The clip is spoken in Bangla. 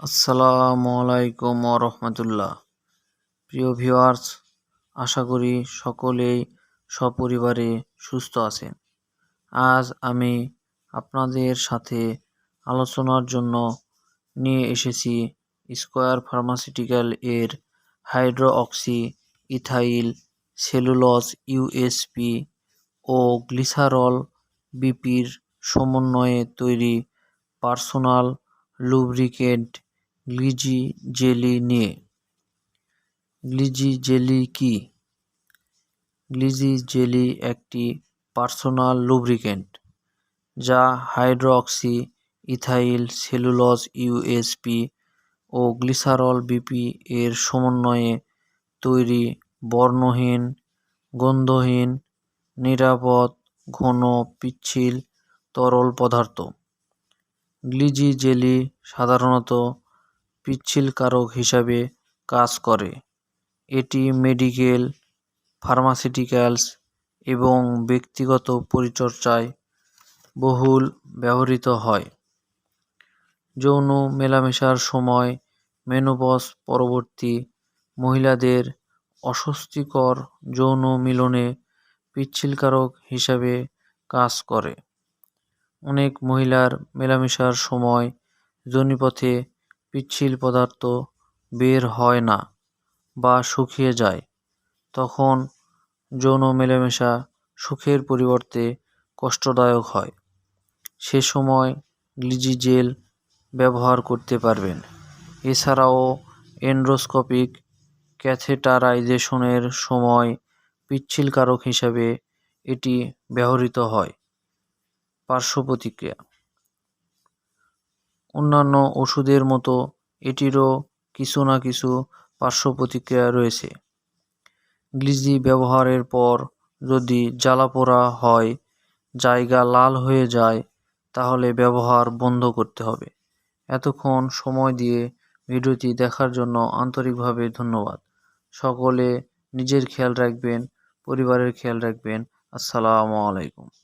আসসালামু আলাইকুম রহমতুল্লাহ প্রিয় ভিউয়ার্স, আশা করি সকলেই সপরিবারে সুস্থ আছেন। আজ আমি আপনাদের সাথে আলোচনার জন্য নিয়ে এসেছি স্কোয়ার ফার্মাসিউটিক্যাল এর হাইড্রোঅক্সি ইথাইল সেলুলোজ ইউএসপি ও গ্লিসারল বিপির সমন্বয়ে তৈরি পার্সোনাল লুব্রিকেন্ট গ্লিজি জেলি নিয়ে গ্লিজি জেলি কি? গ্লিজি জেলি একটি পার্সোনাল লুব্রিকেন্ট যা হাইড্রোক্সি ইথাইল সেলুলোজ ইউএসপি ও গ্লিসারল বিপি এর সমন্বয়ে তৈরি বর্ণহীন, গন্ধহীন, নিরাপদ, ঘন, পিচ্ছিল, তরল পদার্থ। গ্লিজি জেলি সাধারণত পিচ্ছিলকারক হিসাবে কাজ করে। এটি মেডিকেল, ফার্মাসিউটিক্যালস এবং ব্যক্তিগত পরিচর্যায় বহুল ব্যবহৃত হয়। যৌন মেলামেশার সময় মেনোপজ পরবর্তী মহিলাদের অস্বস্তিকর যৌন মিলনে পিচ্ছিলকারক হিসাবে কাজ করে। অনেক মহিলার মেলামেশার সময় যোনিপথে পিচ্ছিল পদার্থ বের হয় না বা শুকিয়ে যায়। তখন যৌন মেলামেশা সুখের পরিবর্তে কষ্টদায়ক হয়। সে সময় গ্লিজি জেল ব্যবহার করতে পারবেন। এছাড়াও এন্ডোস্কোপিক ক্যাথেটারাইজেশনের সময় পিচ্ছিলকারক হিসাবে এটি ব্যবহৃত হয়। পার্শ্ব প্রতিক্রিয়া অন্যান্য ওষুধের মতো এটিরও কিছু না কিছু পার্শ্ব প্রতিক্রিয়া রয়েছে। গ্লিজি ব্যবহারের পর যদি জ্বালাপোড়া হয়, জায়গা লাল হয়ে যায়, তাহলে ব্যবহার বন্ধ করতে হবে। এতক্ষণ সময় দিয়ে ভিডিওটি দেখার জন্য আন্তরিকভাবে ধন্যবাদ। সকলে নিজের খেয়াল রাখবেন, পরিবারের খেয়াল রাখবেন। আসসালামু আলাইকুম।